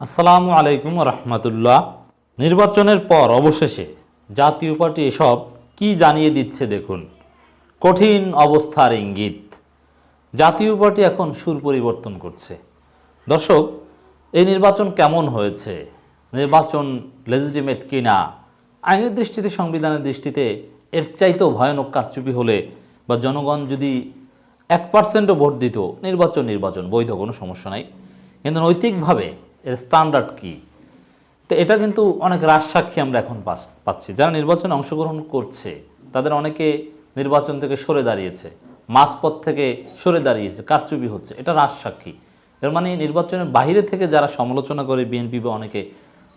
আসসালামু আলাইকুম রহমতুল্লাহ। নির্বাচনের পর অবশেষে জাতীয় পার্টি এসব কি জানিয়ে দিচ্ছে দেখুন। কঠিন অবস্থার ইঙ্গিত। জাতীয় পার্টি এখন সুর পরিবর্তন করছে। দর্শক, এই নির্বাচন কেমন হয়েছে? নির্বাচন লেজিটিমেট কিনা? আইনের দৃষ্টিতে, সংবিধানের দৃষ্টিতে এর চাইতেও ভয়ানক কারচুপি হলে বা জনগণ যদি এক পার্সেন্টও ভোট দিত, নির্বাচন নির্বাচন, বৈধ কোনো সমস্যা নাই। কিন্তু নৈতিকভাবে এর স্ট্যান্ডার্ড কী? তো এটা কিন্তু অনেক রাজসাক্ষী আমরা এখন পাচ্ছি। যারা নির্বাচনে অংশগ্রহণ করছে, তাদের অনেকে নির্বাচন থেকে সরে দাঁড়িয়েছে, মাঝপথ থেকে সরে দাঁড়িয়েছে, কারচুপি হচ্ছে, এটা রাজসাক্ষী এর মানে নির্বাচনের বাইরে থেকে যারা সমালোচনা করে বিএনপি বা অনেকে,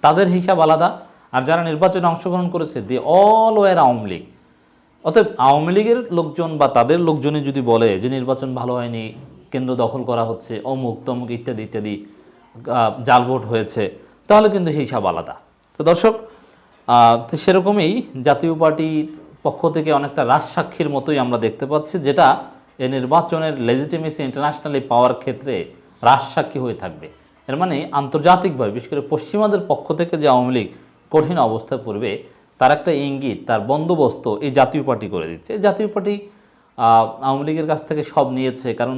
তাদের হিসাব আলাদা। আর যারা নির্বাচনে অংশগ্রহণ করেছে the all war Awami League. অতএব আওয়ামী লীগের লোকজন বা তাদের লোকজনই যদি বলে যে নির্বাচন ভালো হয়নি, কেন্দ্র দখল করা হচ্ছে, অমুক তমুক ইত্যাদি ইত্যাদি জাল ভোট হয়েছে, তাহলে কিন্তু হিসাব আলাদা। তো দর্শক সেরকমই জাতীয় পার্টির পক্ষ থেকে অনেকটা রাজসাক্ষীর মতোই আমরা দেখতে পাচ্ছি, যেটা এই নির্বাচনের লেজিটিমেসি ইন্টারন্যাশনালি পাওয়ার ক্ষেত্রে রাজসাক্ষী হয়ে থাকবে। এর মানে আন্তর্জাতিকভাবে, বিশেষ করে পশ্চিমাদের পক্ষ থেকে যে আওয়ামী লীগ কঠিন অবস্থায় পড়বে, তার একটা ইঙ্গিত, তার বন্দোবস্ত এই জাতীয় পার্টি করে দিচ্ছে। এই জাতীয় পার্টি আওয়ামী লীগের কাছ থেকে সব নিয়েছে, কারণ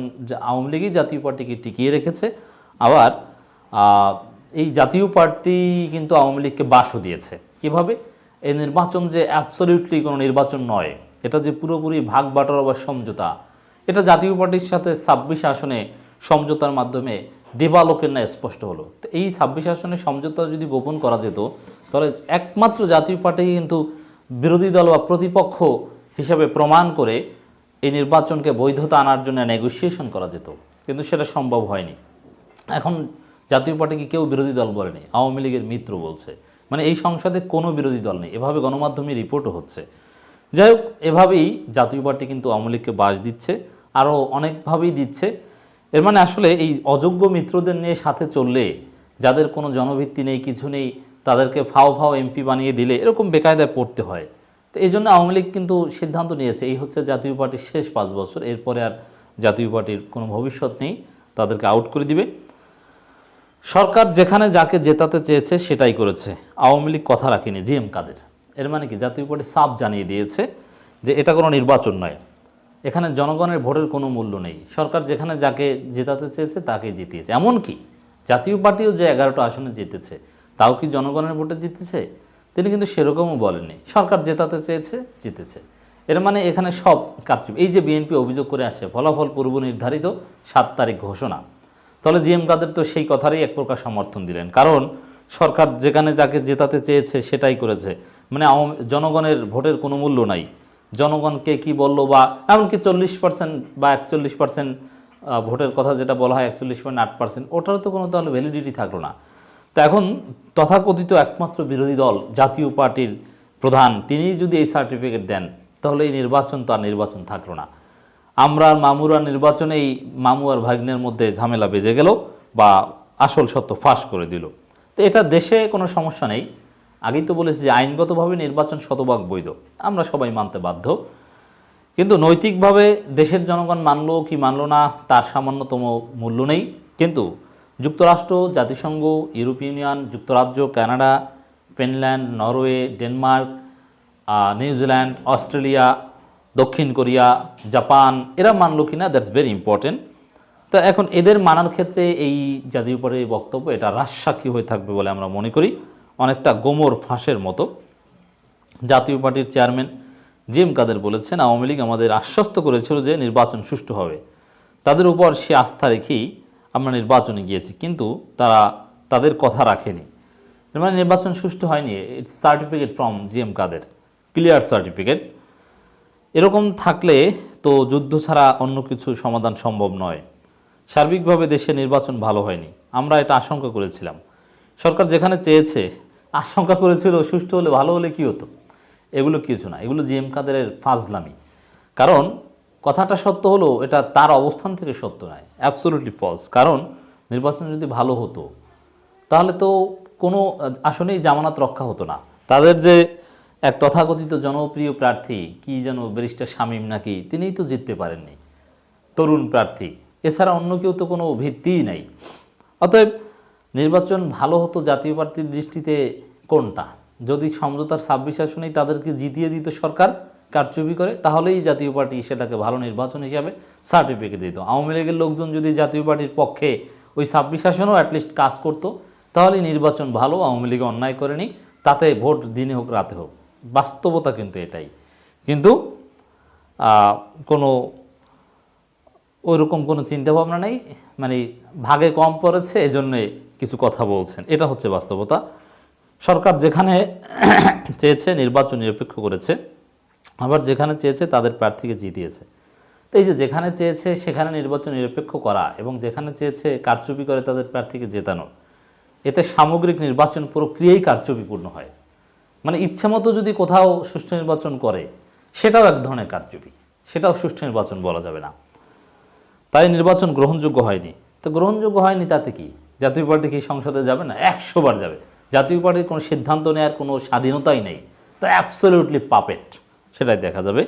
আওয়ামী লীগই জাতীয় পার্টিকে টিকিয়ে রেখেছে। আবার এই জাতীয় পার্টি কিন্তু আওয়ামী লীগকে বাসও দিয়েছে। কীভাবে? এই নির্বাচন যে অ্যাবসলিউটলি কোনো নির্বাচন নয়, এটা যে পুরোপুরি ভাগ বাটোয়ারা বা সমঝোতা, এটা জাতীয় পার্টির সাথে ছাব্বিশ আসনে সমঝোতার মাধ্যমে দেবালোকের ন্যায় স্পষ্ট হলো। তো এই ছাব্বিশ আসনে সমঝোতা যদি গোপন করা যেত, তাহলে একমাত্র জাতীয় পার্টি কিন্তু বিরোধী দল বা প্রতিপক্ষ হিসাবে প্রমাণ করে এই নির্বাচনকে বৈধতা আনার জন্য নেগোসিয়েশন করা যেত। কিন্তু সেটা সম্ভব হয়নি। এখন জাতীয় পার্টিকে কেউ বিরোধী দল বলেনি, আওয়ামী লীগের মিত্র বলছে। মানে এই সংসদে কোনো বিরোধী দল নেই, এভাবে গণমাধ্যমে রিপোর্টও হচ্ছে। যাই হোক, এভাবেই জাতীয় পার্টি কিন্তু আওয়ামী লীগকে বাস দিচ্ছে, আরও অনেকভাবেই দিচ্ছে। এর মানে আসলে এই অযোগ্য মিত্রদের নিয়ে সাথে চললে, যাদের কোনো জনভিত্তি নেই, কিছু নেই, তাদেরকে ফাও ফাও এমপি বানিয়ে দিলে এরকম বেকায়দায় পড়তে হয়। তো এই জন্য আওয়ামী লীগ কিন্তু সিদ্ধান্ত নিয়েছে, এই হচ্ছে জাতীয় পার্টির শেষ পাঁচ বছর, এরপরে আর জাতীয় পার্টির কোনো ভবিষ্যৎ নেই, তাদেরকে আউট করে দিবে। সরকার যেখানে যাকে জেতাতে চেয়েছে সেটাই করেছে। আওয়ামী লীগ কথা রাখেনি জি এম কাদের। এর মানে কি? জাতীয় পার্টি সাফ জানিয়ে দিয়েছে যে এটা কোনো নির্বাচন নয়। এখানে জনগণের ভোটের কোনো মূল্য নেই। সরকার যেখানে যাকে জেতাতে চেয়েছে তাকে জিতিয়েছে। এমনকি জাতীয় পার্টিও যে এগারোটা আসনে জিতেছে, তাও কি জনগণের ভোটে জিতেছে? তিনি কিন্তু সেরকমও বলেননি। সরকার জেতাতে চেয়েছে, জিতেছে। এর মানে এখানে সব কারচুপ। এই যে বিএনপি অভিযোগ করে আসছে, ফলাফল পূর্ব নির্ধারিত সাত তারিখ ঘোষণা। তাহলে জিএম কাদের তো সেই কথারই এক প্রকার সমর্থন দিলেন। কারণ সরকার যেখানে যাকে জেতাতে চেয়েছে সেটাই করেছে। মানে জনগণের ভোটের কোনো মূল্য নাই। জনগণকে কি বলল বা, এমনকি চল্লিশ পার্সেন্ট বা একচল্লিশ পার্সেন্ট ভোটের কথা যেটা বলা হয় একচল্লিশ পয়েন্ট আট পার্সেন্ট ওটারও তো কোনো তাহলে ভ্যালিডিটি থাকল না। তো এখন তথাকথিত একমাত্র বিরোধী দল, জাতীয় পার্টির প্রধান তিনি যদি এই সার্টিফিকেট দেন, তাহলে এই নির্বাচন তো আর নির্বাচন থাকল না। আমরা মামুরা নির্বাচনে এই মামু আর ভাগ্নের মধ্যে ঝামেলা বেজে গেল বা আসল সত্য ফাঁস করে দিল। তো এটা দেশে কোনো সমস্যা নেই। আগেই তো বলেছি যে আইনগতভাবে নির্বাচন শতভাগ বৈধ। আমরা সবাই মানতে বাধ্য। কিন্তু নৈতিকভাবে দেশের জনগণ মানলো কি মানলো না, তার সামান্যতম মূল্য নেই। কিন্তু যুক্তরাষ্ট্র, জাতিসংঘ, ইউরোপীয় ইউনিয়ন, যুক্তরাজ্য, Canada, Finland, Norway, Denmark New Zealand, Australia দক্ষিণ কোরিয়া, জাপান, এরা মানলো কিনা দ্যাটস ভেরি ইম্পর্টেন্ট তো এখন এদের মানার ক্ষেত্রে এই জাতীয় পার্টির বক্তব্য, এটা রাজসাক্ষী হয়ে থাকবে বলে আমরা মনে করি। অনেকটা গোমর ফাঁসের মতো। জাতীয় পার্টির চেয়ারম্যান জিএম কাদের বলেছেন, আওয়ামী লীগ আমাদের আশ্বস্ত করেছিল যে নির্বাচন সুষ্ঠু হবে। তাদের উপর সে আস্থা রেখেই আমরা নির্বাচনে গিয়েছি, কিন্তু তারা তাদের কথা রাখেনি। মানে নির্বাচন সুষ্ঠু হয়নি it's certificate from GM Quader clear certificate এরকম থাকলে তো যুদ্ধ ছাড়া অন্য কিছু সমাধান সম্ভব নয়। সার্বিকভাবে দেশে নির্বাচন ভালো হয়নি। আমরা এটা আশঙ্কা করেছিলাম। সরকার যেখানে চেয়েছে আশঙ্কা করেছিল সুষ্ঠু হলে ভালো হলে কি হতো? এগুলো কিছু না। এগুলো জিএম কাদেরের ফাজলামি। কারণ কথাটা সত্য হলো, এটা তার অবস্থান থেকে সত্য নয়। অ্যাবসোলুটলি ফলস কারণ নির্বাচন যদি ভালো হতো, তাহলে তো কোনো আসনেই জামানত রক্ষা হতো না। তাদের যে এক তথাকথিত জনপ্রিয় প্রার্থী কি যেন ব্যারিস্টার শামীম নাকি তিনিই তো জিততে পারেননি। তরুণ প্রার্থী, এছাড়া অন্য কেউ তো কোনো ভিত্তিই নাই। অতএব নির্বাচন ভালো হতো জাতীয় পার্টির দৃষ্টিতে কোনটা? যদি সমঝোতার ছাব্বিশ আসনেই তাদেরকে জিতিয়ে দিত সরকার কারচুপি করে, তাহলেই জাতীয় পার্টি সেটাকে ভালো নির্বাচন হিসাবে সার্টিফিকেট দিত। আওয়ামী লীগের লোকজন যদি জাতীয় পার্টির পক্ষে ওই ছাব্বিশ আসনেও অ্যাটলিস্ট কাজ করতো তাহলে নির্বাচন ভালো, আওয়ামী লীগ অন্যায় করেনি, তাতে ভোট দিনে হোক, রাতে হোক। বাস্তবতা কিন্তু এটাই। কিন্তু কোনো, ওইরকম কোনো চিন্তাভাবনা নেই। মানে ভাগে কম পড়েছে, এজন্যে কিছু কথা বলছেন। এটা হচ্ছে বাস্তবতা। সরকার যেখানে চেয়েছে, নির্বাচন নিরপেক্ষ করেছে, আবার যেখানে চেয়েছে, তাদের প্রার্থীকে জিতিয়েছে তো এই যে যেখানে চেয়েছে, সেখানে নির্বাচন নিরপেক্ষ করা এবং যেখানে চেয়েছে, কারচুপি করে তাদের প্রার্থীকে জেতানো এতে সামগ্রিক নির্বাচন প্রক্রিয়াই কারচুপিপূর্ণ হয়। মানে ইচ্ছে মতো যদি কোথাও সুষ্ঠু নির্বাচন করে, সেটাও এক ধরনের কারচুপি। সেটাও সুষ্ঠু নির্বাচন বলা যাবে না। তাই নির্বাচন গ্রহণযোগ্য হয়নি। তো গ্রহণযোগ্য হয়নি তাতে কি? জাতীয় পার্টি কি সংসদে যাবে না? একশো বার যাবে। জাতীয় পার্টির কোনো সিদ্ধান্ত নেওয়ার কোনো স্বাধীনতাই নেই। তা অ্যাবসলিউটলি পাপেট সেটাই দেখা যাবে।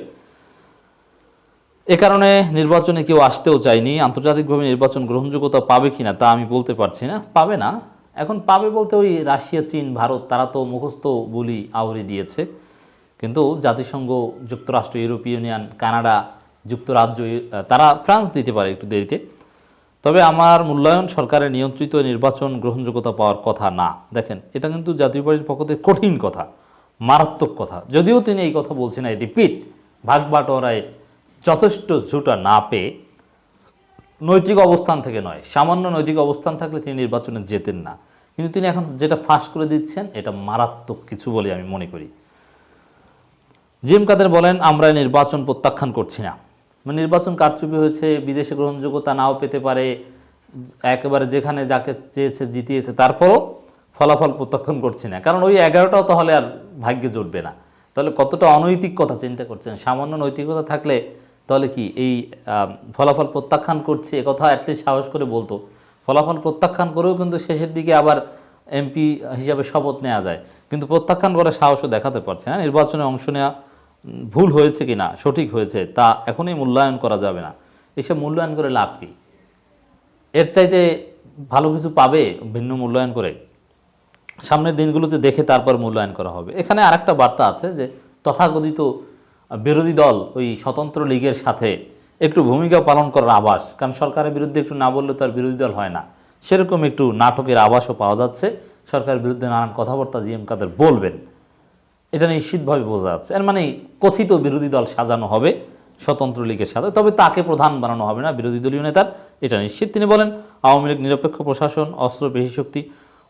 এ কারণে নির্বাচনে কেউ আসতেও চায়নি। আন্তর্জাতিকভাবে নির্বাচন গ্রহণযোগ্যতা পাবে কিনা তা আমি বলতে পারছি না। পাবে না। এখন পাবে বলতে ওই রাশিয়া, চীন, ভারত, তারা তো মুখস্থ বলি আউরি দিয়েছে। কিন্তু জাতিসংঘ, যুক্তরাষ্ট্র, ইউরোপীয় ইউনিয়ন, কানাডা, যুক্তরাজ্য তারা ফ্রান্স দিতে পারে একটু দেরিতে। তবে আমার মূল্যায়ন সরকারের নিয়ন্ত্রিত নির্বাচন গ্রহণযোগ্যতা পাওয়ার কথা না। দেখেন, এটা কিন্তু জাতীয় পার্টির পক্ষ থেকে কঠিন কথা, মারাত্মক কথা। যদিও তিনি এই কথা বলছেন এই রিপিট ভাগ বাটোয়ারায় যথেষ্ট ঝুটা না পেয়ে নৈতিক অবস্থান থেকে নয়, সামান্য নৈতিক অবস্থান থাকলে তিনি নির্বাচনে যেতেন না। কিন্তু তিনি এখন যেটা ফাঁস করে দিচ্ছেন, এটা মারাত্মক কিছু বলে আমি মনে করি। জিএম কাদের বলেন, আমরা নির্বাচন প্রত্যাখ্যান করছি না। মানে নির্বাচন কারচুপি হয়েছে, বিদেশে গ্রহণযোগ্যতা নাও পেতে পারে, একেবারে যেখানে যাকে চেয়েছে জিতিয়েছে, তারপরও ফলাফল প্রত্যাখ্যান করছি না। কারণ ওই এগারোটাও তাহলে আর ভাগ্যে জুটবে না। তাহলে কতটা অনৈতিক কথা চিন্তা করছেন? সামান্য নৈতিকতা থাকলে তাহলে কি এই ফলাফল প্রত্যাখ্যান করছে কথা অ্যাটলিস্ট সাহস করে বলতো। ফলাফল প্রত্যাখ্যান করেও কিন্তু শেষের দিকে আবার এমপি হিসাবে শপথ নেওয়া যায়। কিন্তু প্রত্যাখ্যান করে সাহসও দেখাতে পারছে না। নির্বাচনে অংশ নেওয়া ভুল হয়েছে কি না সঠিক হয়েছে, তা এখনই মূল্যায়ন করা যাবে না। এসব মূল্যায়ন করে লাভ কি? এর চাইতে ভালো কিছু পাবে ভিন্ন মূল্যায়ন করে? সামনের দিনগুলোতে দেখে তারপর মূল্যায়ন করা হবে। এখানে আরেকটা বার্তা আছে যে তথাকথিত বিরোধী দল ওই স্বতন্ত্র লীগের সাথে একটু ভূমিকা পালন করার আভাস, কারণ সরকারের বিরুদ্ধে একটু না বললে তার বিরোধী দল হয় না। সেরকম একটু নাটকের আভাসও পাওয়া যাচ্ছে। সরকারের বিরুদ্ধে নানান কথাবার্তা জিএম কাদের বলবেন। এটা নিশ্চিতভাবে বোঝা যাচ্ছে। এর মানে কথিত বিরোধী দল সাজানো হবে স্বতন্ত্র লীগের সাথে, তবে তাকে প্রধান বানানো হবে না বিরোধী দলীয় নেতার, এটা নিশ্চিত। তিনি বলেন, আওয়ামী লীগ নিরপেক্ষ প্রশাসন, অস্ত্র শক্তি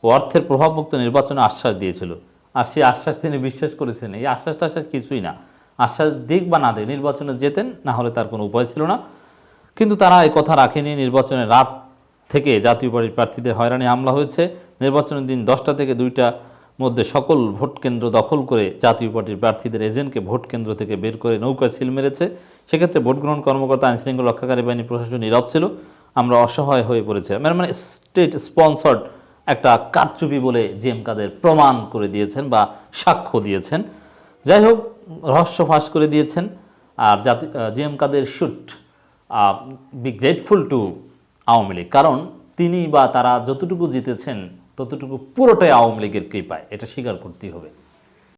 ও অর্থের প্রভাবমুক্ত নির্বাচনে আশ্বাস দিয়েছিল। আর সেই আশ্বাস তিনি বিশ্বাস করেছেন। এই আশ্বাস টাশ্বাস কিছুই না। আশ্বাস দিক বা না দিক, নির্বাচনে যেতেন, না হলে তার কোনো উপায় ছিল না। কিন্তু তারা এই কথা রাখেনি নির্বাচনের রাত থেকে জাতীয় পার্টির প্রার্থীদের হয়রানি হামলা হয়েছে। নির্বাচনের দিন দশটা থেকে দুইটা মধ্যে সকল ভোট কেন্দ্র দখল করে জাতীয় পার্টির প্রার্থীদের এজেন্টকে ভোট কেন্দ্র থেকে বের করে নৌকায় সিল মেরেছে। সেক্ষেত্রে ভোট গ্রহণ কর্মকর্তা, আইনশৃঙ্খলা রক্ষাকারী বাহিনী প্রশাসন নীরব ছিল। আমরা অসহায় হয়ে পড়েছে। মানে মানে স্টেট স্পন্সর্ড একটা কারচুপি বলে জিএম কাদের প্রমাণ করে দিয়েছেন বা সাক্ষ্য দিয়েছেন। যাই হোক রহস্য ফাঁস করে দিয়েছেন। আর জাতি G M Quader should be grateful to Awami League. কারণ তিনি বা তারা যতটুকু জিতেছেন, ততটুকু পুরোটাই আওয়ামী লীগের কৃপায়, এটা স্বীকার করতেই হবে।